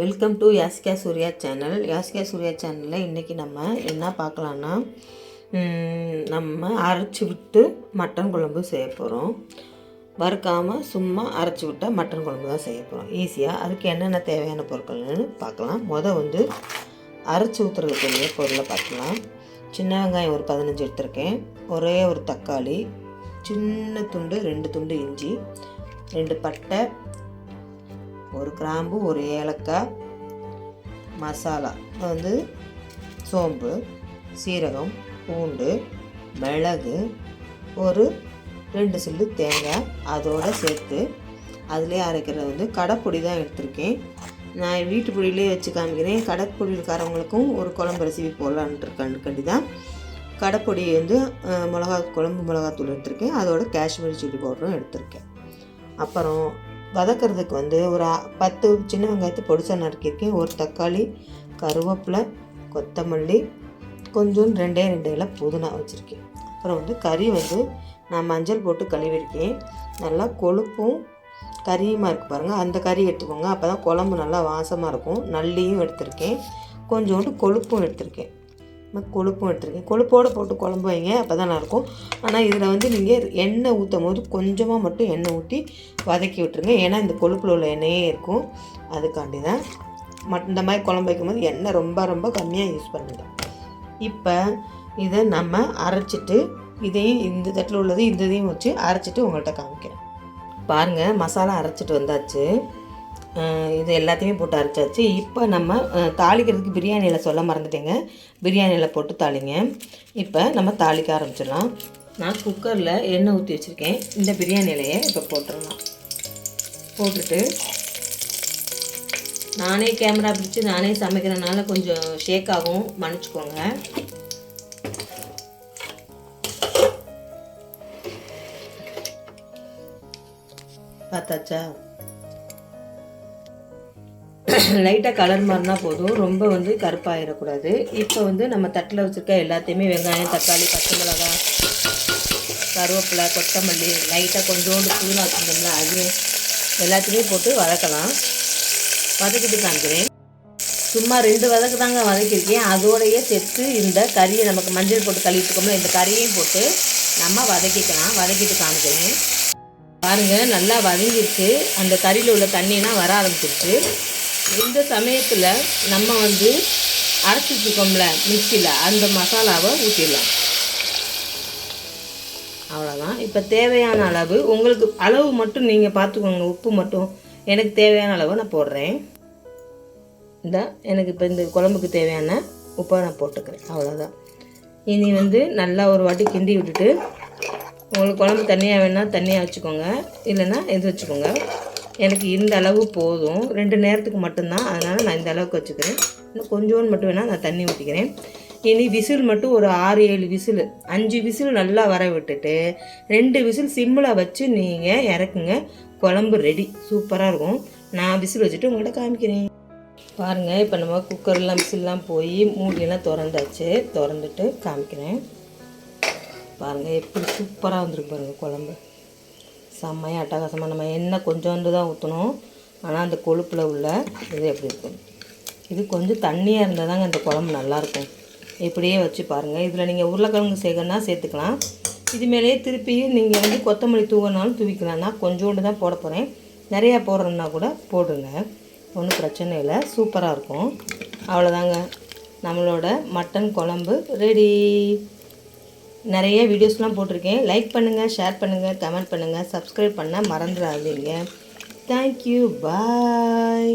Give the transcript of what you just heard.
Welcome to Yaska Surya channel Yaska Surya சேனலில் இன்றைக்கி நம்ம என்ன பார்க்கலான்னா நம்ம அரைச்சி விட்டு மட்டன் குழம்பு செய்ய போகிறோம் வறுக்காமல் சும்மா அரைச்சி விட்டால் மட்டன் குழம்பு தான் செய்ய போகிறோம் ஈஸியாக அதுக்கு என்னென்ன தேவையான பொருட்கள்னு பார்க்கலாம். மொதல் வந்து அரைச்சி ஊற்றுறதுக்குரிய பொருளை பார்க்கலாம். சின்ன வெங்காயம் ஒரு பதினஞ்சு எடுத்திருக்கேன். ஒரே ஒரு தக்காளி சின்ன துண்டு ரெண்டு துண்டு இஞ்சி ரெண்டு பட்டை ஒரு கிராம்பு ஒரு ஏலக்காய் மசாலா. வந்து சோம்பு சீரகம் பூண்டு மிளகு ஒரு ரெண்டு சில்லு தேங்காய் அதோடு சேர்த்து அதிலே அரைக்கிறது வந்து கடைப்பொடி தான் எடுத்திருக்கேன். நான் வீட்டு பொடியிலே வச்சு காமிக்கிறேன். கடைப்பொடி இருக்கிறவங்களுக்கும் ஒரு குழம்பு ரெசிபி போடலான்ட்டு தான் கடைப்பொடி வந்து மிளகா குழம்பு மிளகாத்தூள் எடுத்திருக்கேன். அதோட காஷ்மீரி சில்லி பவுடரும் எடுத்திருக்கேன். அப்புறம் வதக்கிறதுக்கு வந்து ஒரு பத்து சின்ன வெங்காயத்தை பொடிசாக நறுக்கியிருக்கேன். ஒரு தக்காளி கருவேப்பிலை கொத்தமல்லி கொஞ்சம் ரெண்டே ரெண்டு இலை புதினா வச்சுருக்கேன். அப்புறம் வந்து கறி வந்து நான் மஞ்சள் போட்டு கழுவிருக்கேன் நல்லா கொழுப்பும் கறியுமா இருக்குது பாருங்கள் அந்த கறி எடுத்துக்கோங்க. அப்போ தான் குழம்பு நல்லா வாசமாக இருக்கும். நல்லியும் எடுத்திருக்கேன். கொஞ்சோண்டு கொழுப்பும் எடுத்திருக்கேன். கொழுப்பும் எடுத்திருக்கேன் கொழுப்போடு போட்டு குழம்பு வைங்க அப்போ தான் நல்லாயிருக்கும். ஆனால் இதில் வந்து நீங்கள் எண்ணெய் ஊற்றும் போது கொஞ்சமாக மட்டும் எண்ணெய் ஊற்றி வதக்கி விட்டுருங்க. ஏன்னா இந்த கொழுப்பில் உள்ள எண்ணெயே இருக்கும். அதுக்காண்டி தான் மட் இந்த மாதிரி குழம்பு வைக்கும்போது எண்ணெய் ரொம்ப ரொம்ப கம்மியாக யூஸ் பண்ணுங்க. இப்போ இதை நம்ம அரைச்சிட்டு இதையும் இந்த தட்டில் உள்ளது இந்த இதையும் வச்சு அரைச்சிட்டு உங்கள்கிட்ட காமிக்கிறேன். பாருங்கள் மசாலா அரைச்சிட்டு வந்தாச்சு. இது எல்லாத்தையுமே போட்டு அரைச்சாச்சு. இப்போ நம்ம தாளிக்கிறதுக்கு பிரியாணியில் சொல்ல மறந்துட்டேங்க. பிரியாணியில் போட்டு தாளிங்க. இப்போ நம்ம தாளிக்க ஆரம்பிச்சிடலாம். நான் குக்கரில் எண்ணெய் ஊற்றி வச்சுருக்கேன். இந்த பிரியாணி இலையை இப்போ போட்டுடலாம். போட்டுட்டு நானே கேமரா பிடிச்சி நானே சமைக்கிறனால கொஞ்சம் ஷேக் ஆகும். மன்னிச்சுக்கோங்க. பார்த்தாச்சா? லைட்டாக கலர் மாறினா போதும். ரொம்ப வந்து கருப்பாகிடக்கூடாது இப்போ வந்து நம்ம தட்டில் வச்சுருக்க எல்லாத்தையுமே வெங்காயம் தக்காளி பச்சை மிளகாய் கருவேப்பிலை கொத்தமல்லி லைட்டாக கொஞ்சோண்டு புதினா வச்சுருந்தோம்ல அது எல்லாத்தையுமே போட்டு வதக்கலாம். வதக்கிட்டு காமிக்கிறேன். சும்மா ரெண்டு வதக்கு தாங்க வதக்கியிருக்கேன். அதோடையே சேர்த்து இந்த கறியை நமக்கு மஞ்சள் போட்டு கழுவிட்டுக்கோம்ல இந்த கறியையும் போட்டு நம்ம வதக்கிக்கலாம். வதக்கிட்டு காமிக்கிறேன். பாருங்கள் நல்லா வதங்கிருச்சு அந்த கறியில் உள்ள தண்ணியெல்லாம் வர ஆரம்பிச்சிருச்சு. இந்த சமயத்தில் நம்ம வந்து அரைச்சி வச்சுக்கோம்ல மிக்சியில் அந்த மசாலாவை ஊற்றிடலாம் அவ்வளோதான் இப்போ தேவையான அளவு உங்களுக்கு அளவு மட்டும் நீங்கள் பார்த்துக்கோங்க உப்பு மட்டும். எனக்கு தேவையான அளவை நான் போடுறேன். இந்த எனக்கு இப்போ இந்த குழம்புக்கு தேவையான உப்பை நான் போட்டுக்கிறேன். அவ்வளோதான் இனி வந்து நல்லா ஒரு வாட்டி கிண்டி விட்டுட்டு உங்களுக்கு குழம்பு தண்ணியாக வேணால் தண்ணியாக வச்சுக்கோங்க. இல்லைன்னா இது வச்சுக்கோங்க. எனக்கு இந்த அளவு போதும். ரெண்டு நேரத்துக்கு மட்டும்தான். அதனால் நான் இந்த அளவுக்கு வச்சுக்கிறேன். இன்னும் கொஞ்சோண்டு மட்டும் வேணால் நான் தண்ணி ஊற்றிக்கிறேன் இனி விசில் மட்டும் ஒரு ஆறு ஏழு விசில். அஞ்சு விசில் நல்லா வர விட்டுட்டு ரெண்டு விசில் சிம்மில் வச்சு நீங்கள் இறக்குங்க. குழம்பு ரெடி சூப்பராக இருக்கும். நான் விசில் வச்சுட்டு உங்கள்கிட்ட காமிக்கிறேன். பாருங்கள் இப்போ நம்ம குக்கர்லாம் விசில்லாம் போய் மூடியெல்லாம் திறந்தாச்சு. திறந்துட்டு காமிக்கிறேன். பாருங்கள் எப்படி சூப்பராக வந்திருக்கு பாருங்கள் குழம்பு. செம்மையாக அட்டகாசமாக நம்ம எண்ணெய் கொஞ்சோண்டு தான் ஊற்றணும் ஆனால் அந்த கொழுப்பில் உள்ள இது எப்படி இருக்கும் இது கொஞ்சம் தண்ணியாக இருந்தால் தாங்க இந்த குழம்பு நல்லாயிருக்கும் இப்படியே வச்சு பாருங்கள் இதில் நீங்கள் உருளைக்கிழங்கு சேர்க்கணுன்னா சேர்த்துக்கலாம். இது மேலேயே திருப்பியும் நீங்கள் வந்து கொத்தமல்லி தூவினாலும் தூவிக்கலாம். நான் கொஞ்சோண்டு தான் போட போகிறேன் நிறையா போடுறோன்னா கூட போடுங்க. ஒன்றும் பிரச்சனை இல்லை. சூப்பராக இருக்கும். அவ்வளோதாங்க நம்மளோட மட்டன் குழம்பு ரெடி. நிறைய வீடியோஸ்லாம் போட்டிருக்கேன். லைக் பண்ணுங்கள் ஷேர் பண்ணுங்கள் கமெண்ட் பண்ணுங்கள் சப்ஸ்கிரைப் பண்ண மறந்துடாதீங்க. Thank you bye